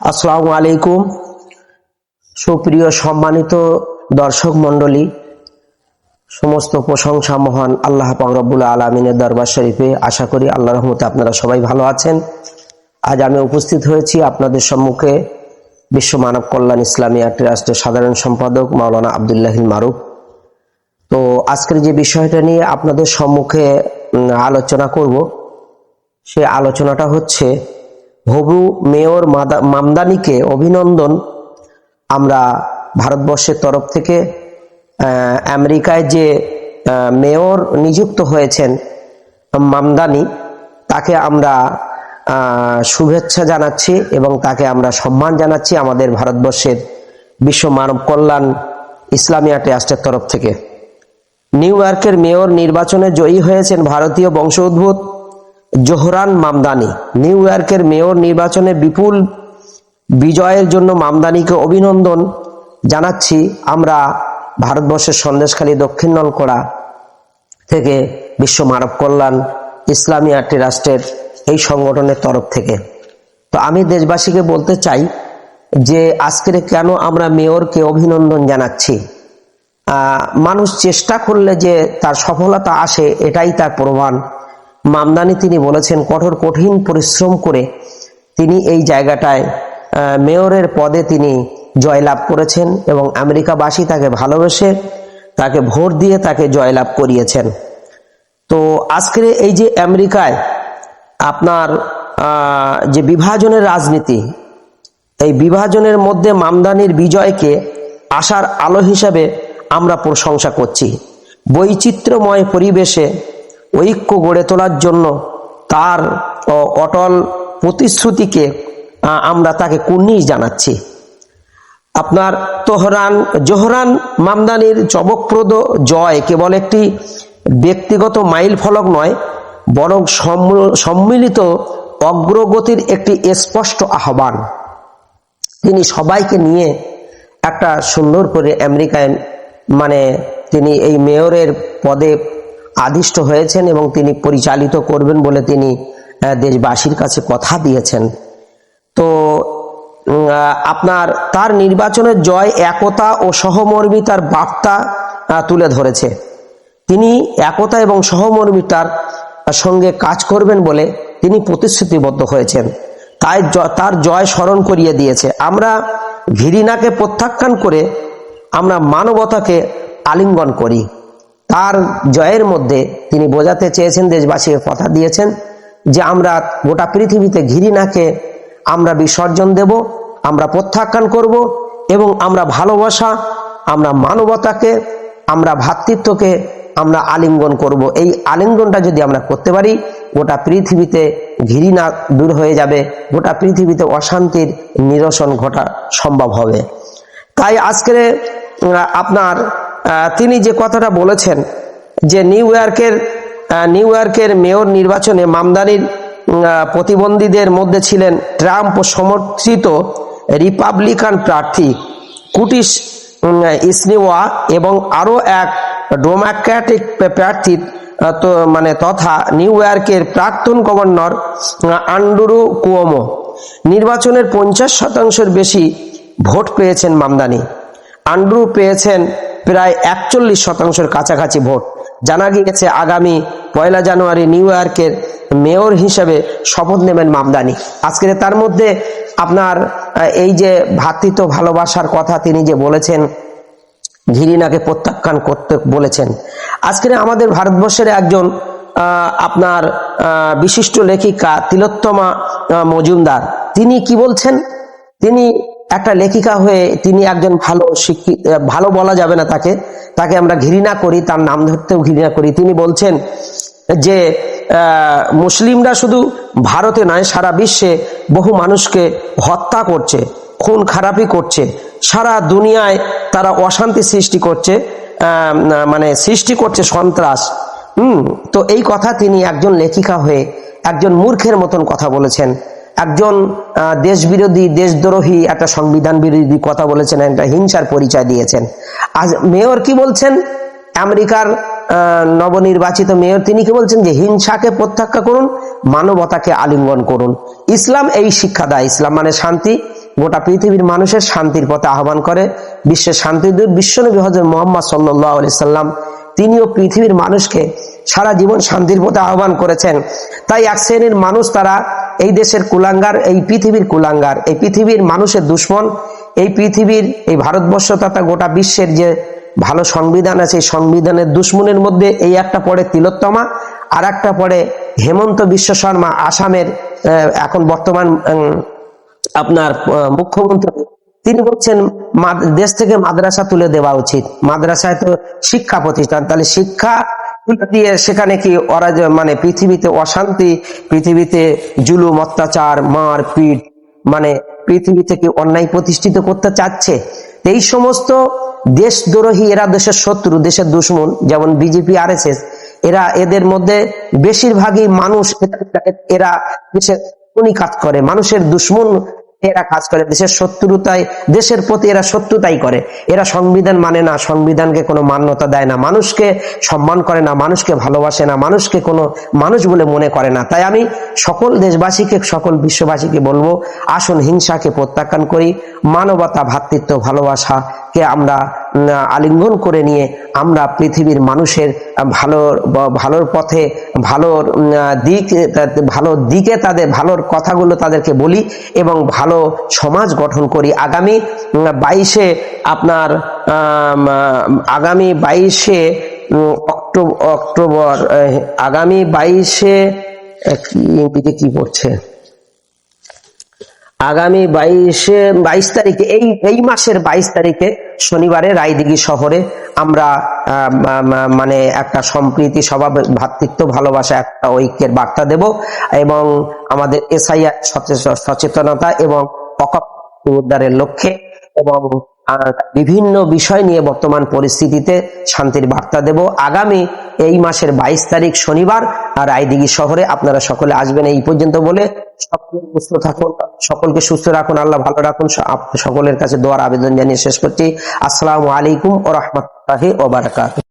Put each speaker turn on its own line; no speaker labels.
আসসালামু আলাইকুম। সুপ্রিয় সম্মানিত দর্শক মণ্ডলী, সমস্ত প্রশংসা মহান আল্লাহ পাকরবুল আলমিনের দরবার শরীফে আশা করি আল্লাহ রহমতে আপনারা সবাই ভালো আছেন। আজ আমি উপস্থিত হয়েছি আপনাদের সম্মুখে বিশ্ব মানব কল্যাণ ইসলামী ট্রাস্টের সাধারণ সম্পাদক মাওলানা আবদুল্লাহিল মারুফ। তো আজকের যে বিষয়টা নিয়ে আপনাদের সম্মুখে আলোচনা করব, সে আলোচনাটা হচ্ছে হবু মেয়র মাদা- মামদানিকে অভিনন্দন। আমরা ভারতবর্ষের তরফ থেকে আমেরিকায় যে মেয়র নিযুক্ত হয়েছেন মামদানি, তাকে আমরা শুভেচ্ছা জানাচ্ছি এবং তাকে আমরা সম্মান জানাচ্ছি আমাদের ভারতবর্ষের বিশ্ব মানব কল্যাণ ইসলামিয়া ট্রাস্টের তরফ থেকে। নিউ ইয়র্কের মেয়র নির্বাচনে জয়ী হয়েছেন ভারতীয় বংশোদ্ভূত জোহরান মামদানি, নিউ ইয়র্কের মেয়র নির্বাচনে বিপুল বিজয়ের জন্য মামদানিকে অভিনন্দন জানাচ্ছি। আমরা ভারতবর্ষের সন্দেশখালী দক্ষিণ নলকড়া থেকে বিশ্ব মানব কল্যাণ ইসলামী আর্টি রাষ্ট্রের এই সংগঠনের তরফ থেকে। তো আমি দেশবাসীকে বলতে চাই যে আজকের কেন আমরা মেয়রকে অভিনন্দন জানাচ্ছি? মানুষ চেষ্টা করলে যে তার সফলতা আসে, এটাই তার প্রমাণ। মামদানি তিনি বলেছেন, কঠোর, কঠিন পরিশ্রম করে তিনি এই জায়গাটায় মেয়রের পদে তিনি জয়লাভ করেছেন এবং আমেরিকাবাসী তাকে ভালোবেসে তাকে ভোট দিয়ে তাকে জয়লাভ করিয়েছেন। তো আজকের এই যে আমেরিকায় আপনার যে বিভাজনের রাজনীতি, এই বিভাজনের মধ্যে মামদানির বিজয়কে আশার আলো হিসাবে আমরা প্রশংসা করছি। বৈচিত্র্যময় পরিবেশে ঐক্য গড়ে তোলার জন্য তার অটল প্রতিশ্রুতিকে আমরা তাকে কুর্নিশ জানাচ্ছি। আপনার তোহরান, জোহরান মামদানির চমকপ্রদ জয় কেবল একটি ব্যক্তিগত মাইল ফলক নয়, বরং সম্ম- সম্মিলিত অগ্রগতির একটি স্পষ্ট আহ্বান। তিনি সবাইকে নিয়ে একটা সুন্দর করে আমেরিকায় মানে তিনি এই মেয়রের পদে আদিষ্ট হয়েছেন এবং তিনি পরিচালিত করবেন বলে তিনি দেশবাসীর কাছে কথা দিয়েছেন। তো আপনার, তার নির্বাচনের জয় একতা ও সহমর্মিতার বার্তা তুলে ধরেছে। তিনি একতা এবং সহমর্মিতার সঙ্গে কাজ করবেন বলে তিনি প্রতিশ্রুতিবদ্ধ হয়েছেন। তাই তার জয় স্মরণ করিয়ে দিয়েছে। আমরা ঘৃণাকে প্রত্যাখ্যান করে আমরা মানবতাকে আলিঙ্গন করি। তার জয়ের মধ্যে তিনি বোঝাতে চেয়েছেন, দেশবাসীকে কথা দিয়েছেন যে আমরা গোটা পৃথিবীতে ঘিরি ঘৃণাকে আমরা বিসর্জন দেব, আমরা প্রত্যাখ্যান করব এবং আমরা ভালোবাসা, আমরা মানবতাকে, আমরা ভ্রাতৃত্বকে আমরা আলিঙ্গন করব। এই আলিঙ্গনটা যদি আমরা করতে পারি, গোটা পৃথিবীতে ঘৃণা দূর হয়ে যাবে, গোটা পৃথিবীতে অশান্তির নিরসন ঘটা সম্ভব হবে। তাই আজকে আপনার তিনি যে কথাটা বলেছেন যে নিউ ইয়র্কের নিউ ইয়র্কের মেয়র নির্বাচনে মামদানির প্রতিবন্ধীদের মধ্যে ছিলেন ট্রাম্প সমর্থিত রিপাবলিকান প্রার্থী কুটিশ ইসনিওয়া এবং আরও এক ডেমোক্র্যাটিক প্রার্থী তো মানে তথা নিউ ইয়র্কের প্রাক্তন গভর্নর আন্ডুরু কুয়োমো। নির্বাচনের পঞ্চাশ শতাংশের বেশি ভোট পেয়েছেন মামদানি। আন্ড্রু পেয়েছেন প্রায় একচল্লিশ শতাংশের কাছাকাছি ভোট। জানা গিয়েছে, আগামী পয়লা জানুয়ারি নিউ ইয়র্কের মেয়র হিসেবে শপথ নেবেন মামদানি। আজকের তার মধ্যে আপনার এই যে ভ্রাতৃত্ব ভালোবাসার কথা তিনি যে বলেছেন ঘিরিনাকে প্রত্যাখ্যান করতে বলেছেন। আজকের আমাদের ভারতবর্ষের একজন আপনার বিশিষ্ট লেখিকা তিলোত্তমা মজুমদার। তিনি কি বলছেন? তিনি একটা লেখিকা হয়ে তিনি একজন ভালো শিক্ষিত ভালো বলা যাবে না তাকে তাকে আমরা ঘৃণা করি, তার নাম ধরতেও ঘৃণা করি। তিনি বলছেন যে মুসলিমরা শুধু ভারতে নয়, সারা বিশ্বে বহু মানুষকে হত্যা করছে, খুন খারাপি করছে। সারা দুনিয়ায় তারা অশান্তি সৃষ্টি করছে মানে সৃষ্টি করছে সন্ত্রাস। হুম, তো এই কথা তিনি একজন লেখিকা হয়ে একজন মূর্খের মতন কথা বলেছেন। একজন আহ, দেশবিরোধী দেশদ্রোহী একটা সংবিধান বিরোধী কথা বলেছেন একটা হিংসার পরিচয় দিয়েছেন। আজ মেয়র কি বলছেন? আমেরিকার নবনির্বাচিত মেয়র তিনি কি বলছেন? যে হিংসাকে প্রত্যাখ্যা করুন মানবতাকে আলিঙ্গন করুন। ইসলাম এই শিক্ষা দেয়। ইসলাম মানে শান্তি। গোটা পৃথিবীর মানুষের শান্তির পথে আহ্বান করে। বিশ্বের শান্তিদূত বিশ্বনবী হজরত মোহাম্মদ সাল্লাহ আলি সাল্লাম তিনিও পৃথিবীর মানুষকে সারা জীবন শান্তির পথে আহ্বান করেছেন। তাই এক শ্রেণির মানুষ তারা এই দেশের কুলাঙ্গার, এই পৃথিবীর কুলাঙ্গার, এই পৃথিবীর মানুষের দুশ্মন, এই পৃথিবীর, এই ভারতবর্ষ তথা গোটা বিশ্বের যে ভালো সংবিধান আছে, এই সংবিধানের দুশ্মনের মধ্যে এই একটা পড়ে তিলোত্তমা, আর একটা পড়ে হেমন্ত বিশ্ব শর্মা, আসামের এখন বর্তমান আপনার মুখ্যমন্ত্রী। তিনি বলছেন দেশ থেকে মাদ্রাসা তুলে দেওয়া উচিত। মাদ্রাসায় তো শিক্ষা প্রতিষ্ঠান, তাহলে শিক্ষা দিয়ে সেখানে কি ওরা মানে পৃথিবীতে অশান্তি, পৃথিবীতে জুলুম, অত্যাচার, মার, পিট মানে পৃথিবী থেকে অন্যায় প্রতিষ্ঠিত করতে চাচ্ছে। এই সমস্ত দেশদ্রোহী, এরা দেশের শত্রু, দেশের দুশ্মন, যেমন বিজেপি আর এস এরা এদের মধ্যে বেশিরভাগই মানুষ, এরা দেশের কাজ করে, মানুষের দুশ্মন এরা কাজ করে। দেশের শত্রুতায় দেশের প্রতি এরা শত্রুতাই করে। এরা সংবিধান মানে না, সংবিধানকে কোনো মান্যতা দেয় না। মানুষকে সম্মান করে না, মানুষকে ভালোবাসে না, মানুষকে কোনো মানুষ বলে মনে করে না। তাই আমি সকল দেশবাসীকে, সকল বিশ্ববাসীকে বলব, আসুন হিংসাকে প্রত্যাখ্যান করি, মানবতা ভ্রাতৃত্ব ভালোবাসাকে আমরা আলিঙ্গন করে নিয়ে আমরা পৃথিবীর মানুষের ভালোর ভালোর পথে, ভালোর দিক, ভালো দিকে তাদের, ভালোর কথাগুলো তাদেরকে বলি এবং ভালো সমাজ গঠন করি। আগামী বাইশে আপনার আগামী বাইশে অক্টোবর অক্টোবর আগামী বাইশে কি পড়ছে? আগামী বাইশে, বাইশ তারিখে, এই এই মাসের বাইশ তারিখে শনিবারে রায়দিঘি শহরে আমরা মানে একটা সম্প্রীতি সভা ভ্রাতৃত্ব ভালোবাসা একটা ঐক্যের বার্তা দেব এবং আমাদের এসআইআর সচেতনতা এবং অকপ উদ্ধারের লক্ষ্যে এবং বিভিন্ন বিষয় নিয়ে বর্তমান পরিস্থিতিতে শান্তির বার্তা দেব। আগামী এই মাসের বাইশ তারিখ শনিবার আর রায়দিঘি শহরে আপনারা সকলে আসবেন এই পর্যন্ত বলে সকলে সুস্থ থাকুন, সকলকে সুস্থ রাখুন, আল্লাহ ভালো রাখুন। সকলের কাছে দোয়ার আবেদন জানিয়ে শেষ করছি। আসসালামু আলাইকুম ও রহমতুল্লাহি ওবারাকাতুহ।